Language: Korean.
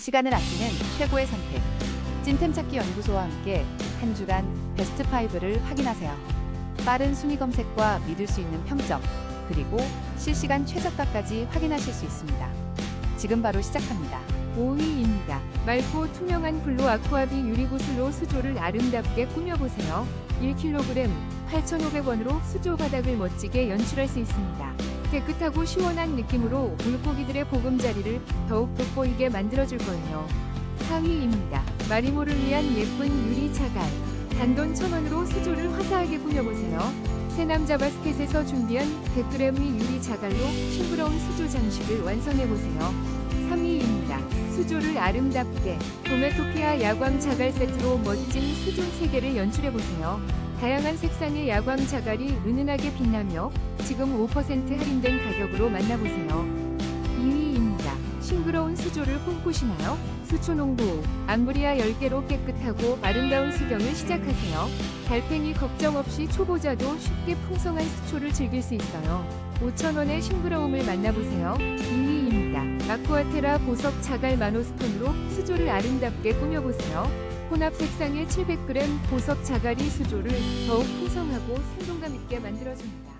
시간을 아끼는 최고의 선택. 찐템 찾기 연구소와 함께 한 주간 베스트 5를 확인하세요. 빠른 순위 검색과 믿을 수 있는 평점, 그리고 실시간 최저가까지 확인하실 수 있습니다. 지금 바로 시작합니다. 5위입니다. 맑고 투명한 블루 아쿠아비 유리구슬로 수조를 아름답게 꾸며보세요. 1kg 8,500원으로 수조 바닥을 멋지게 연출할 수 있습니다. 깨끗하고 시원한 느낌으로 물고기들의 보금자리를 더욱 돋보이게 만들어줄 거예요. 4위입니다. 마리모를 위한 예쁜 유리 차갈. 단돈 1,000원으로 수조를 화사하게 꾸며보세요. 새남자 바스켓에서 준비한 100g의 유리 자갈로 싱그러운 수조 장식을 완성해보세요. 3위 수조를 아름답게 도메토피아 야광 자갈 세트로 멋진 수조 3개를 연출해보세요. 다양한 색상의 야광 자갈이 은은하게 빛나며 지금 5% 할인된 가격으로 만나보세요. 2위입니다. 싱그러운 수조를 꿈꾸시나요? 수초농부 암브리아 10개로 깨끗하고 아름다운 수경을 시작하세요. 달팽이 걱정 없이 초보자도 쉽게 풍성한 수초를 즐길 수 있어요. 5,000원의 싱그러움을 만나보세요. 2위입 니다. 아쿠아테라 보석 자갈 마노스톤으로 수조를 아름답게 꾸며보세요. 혼합 색상의 700g 보석 자갈이 수조를 더욱 풍성하고 생동감 있게 만들어줍니다.